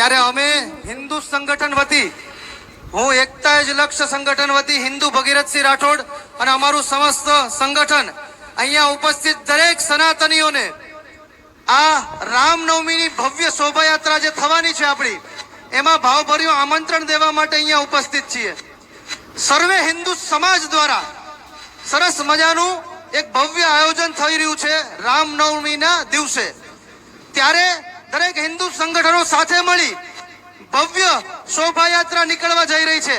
ત્યારે અમે હિન્દુ સંગઠન વતી, હું એકતા જ લક્ષ્ય સંગઠન વતી હિન્દુ ભગીરથસિંહ રાઠોડ અને અમારું સમસ્ત સંગઠન અહીંયા ઉપસ્થિત દરેક સનાતનીઓને આ રામનવમીની ભવ્ય શોભાયાત્રા જે થવાની છે આપણી, એમાં ભાવભર્યું આમંત્રણ દેવા માટે અહીંયા ઉપસ્થિત છીએ. સર્વે હિન્દુ સમાજ દ્વારા સરસ મજાનું એક ભવ્ય આયોજન થઈ રહ્યું છે રામનવમીના દિવસે. ત્યારે દરેક હિન્દુ સંગઠનો સાથે મળી ભવ્ય શોભાયાત્રા નીકળવા જઈ રહી છે.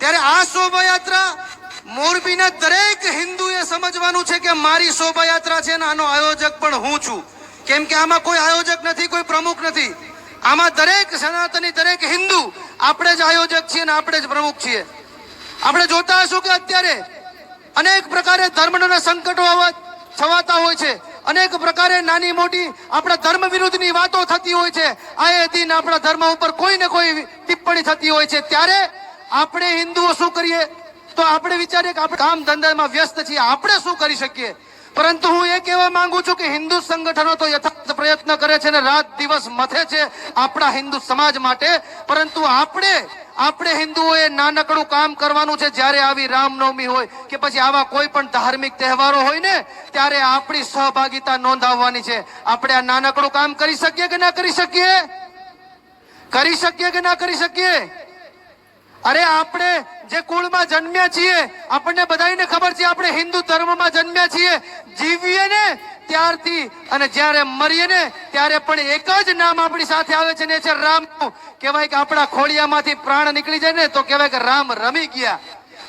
ત્યારે આ શોભાયાત્રા મોરબીના દરેક હિન્દુએ સમજવાનું છે કે મારી શોભાયાત્રા છે ને આનો આયોજક પણ હું છું. કેમ કે આમાં કોઈ આયોજક નથી, કોઈ પ્રમુખ નથી. આમાં દરેક સનાતની દરેક હિન્દુ આપણે જ આયોજક છીએ ને આપણે જ પ્રમુખ છીએ. આપણે જોતા હશું કે અત્યારે અનેક પ્રકારે ધર્મના સંકટો છવાતા હોય છે. અનેક પ્રકારે નાની મોટી આપણા ધર્મ વિરુદ્ધની વાતો થતી હોય છે. આએ દિન આપણા ધર્મ ઉપર કોઈ ને કોઈ ટિપ્પણી થતી હોય છે. ત્યારે આપણે હિન્દુઓ શું કરીએ? તો આપણે વિચારીએ કે આપણે કામ ધંધામાં વ્યસ્ત છીએ. આપણે શું કરી શકીએ? પરંતુ હું એ કહેવા માંગુ છું કે હિન્દુ સંગઠનો તો યથાર્થ પ્રયત્ન કરે છે ને રાત દિવસ મથે છે આપણા હિન્દુ સમાજ માટે. પરંતુ આપણે આપણે હિન્દુઓએ નાનકડું કામ કરવાનું છે જ્યારે આવી રામનવમી હોય કે પછી આવા કોઈ પણ ધાર્મિક તહેવારો હોય ને, ત્યારે આપણી સહભાગિતા નોંધાવવાની છે. આપણે આ નાનકડું કામ કરી શકીએ કે ના કરી શકીએ? કરી શકીએ કે ના કરી શકીએ? અરે આપણે જે કુળમાં જન્મ્યા છીએ, આપણને બધાને ખબર છે આપણે હિન્દુ ધર્મમાં જન્મ્યા છીએ. જીવીએ ને ત્યારથી અને જ્યારે મરીએ ને ત્યારે પણ એક જ નામ આપણી સાથે આવે છે ને છે રામ. કહેવાય કે આપણા ખોળિયામાંથી પ્રાણ નીકળી જાય ને તો કહેવાય કે રામ રમી ગયા.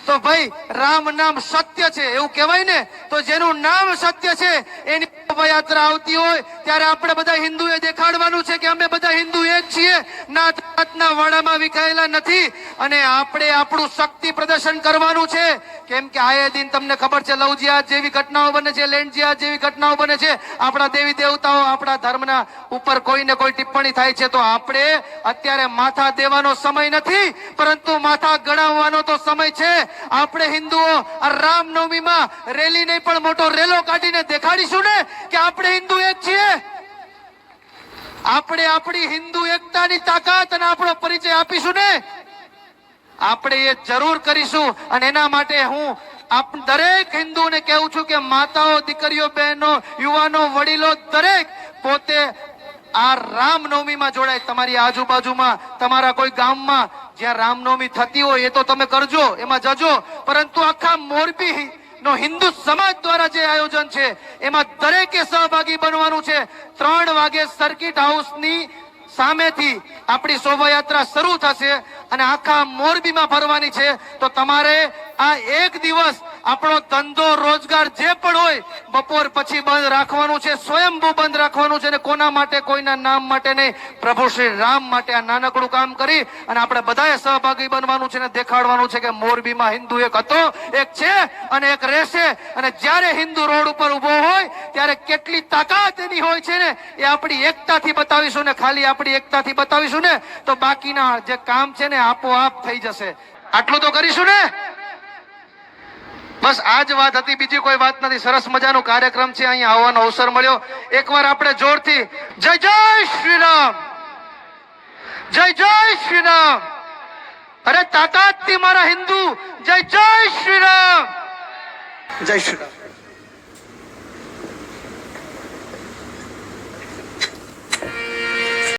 તો ભાઈ, રામ નામ સત્ય છે, એવું કહેવાય ને? તો જેનું નામ સત્ય છે, એની પદયાત્રા આવતી હોય ત્યારે આપણે બધા હિન્દુએ દેખાડવાનું છે કે અમે બધા હિન્દુ એક છીએ. નાત નાતના વાડામાં વિખાયેલા નથી. અને આપણે આપણું શક્તિ પ્રદર્શન કરવાનું છે. કેમ કે આ દિન તમને ખબર છે લવજિયા જેવી ઘટનાઓ બને છે લેન્ડજિયા જેવી ઘટનાઓ બને છે. આપણા દેવી દેવતાઓ આપણા ધર્મના ઉપર કોઈ ને કોઈ ટિપ્પણી થાય છે તો આપણે અત્યારે માથા દેવાનો સમય નથી, પરંતુ માથા ગણાવવાનો તો સમય છે. આપણે હિન્દુઓ આ રામનવમીમાં રેલી નહીં પણ મોટો રેલો કાઢીને દેખાડીશું ને કે આપણે હિન્દુ એક છીએ. આપણે આપણી હિન્દુ એકતાની તાકાત અને આપણો પરિચય આપીશું ને? આપણે એ જરૂર કરીશું અને એના માટે હું આપ દરેક હિન્દુને કહું છું કે માતાઓ, દીકરીઓ, બહેનો, યુવાનો, વડીલો, દરેક પોતે આ રામનવમીમાં જોડાય. તમારી આજુબાજુમાં, તમારા કોઈ ગામમાં જ્યાં રામનવમી થતી હોય એ તો તમે કરજો, એમાં જજો. પરંતુ આખા મોરબી નો હિન્દુ સમાજ દ્વારા જે આયોજન છે, એમાં દરેકે સહભાગી બનવાનું છે. ત્રણ વાગે સર્કિટ હાઉસની સામેથી આપણી શોભાયાત્રા શરૂ થશે અને આખા મોરબીમાં ફરવાની છે. તો તમારે આ એક દિવસ આપણો ધંધો, રોજગાર જે પણ હોય, બપોર પછી બંધ રાખવાનું છે, સ્વયંભૂ બંધ રાખવાનું છે અને કોના માટે, કોઈના નામ માટે નહીં. પ્રભુ શ્રી રામ માટે આ નાનકડું કામ કરી અને આપણે બધાએ સહભાગી બનવાનું છે અને દેખાડવાનું છે કે મોરબીમાં હિન્દુ એક હતો, એક છે અને એક રહેશે. અને જ્યારે હિન્દુ રોડ ઉપર ઊભો હોય, ત્યારે કેટલી તાકાત એની હોય છે ને, એ આપણી એકતાથી બતાવીશું ને, ખાલી આપણી એકતાથી બતાવીશું ને, તો બાકીના જે કામ છે ને, આપોઆપ થઈ જશે. આટલું તો કરીશું ને? બસ આ જ વાત હતી, બીજી કોઈ વાત નથી. સરસ મજાનો કાર્યક્રમ છે, અહીંયા આવવાનો અવસર મળ્યો. એકવાર આપણે જોરથી, જય જય શ્રી રામ જય જય શ્રી રામ અરે તાકાતથી મારા હિન્દુ, જય જય શ્રી રામ જય શ્રી રામ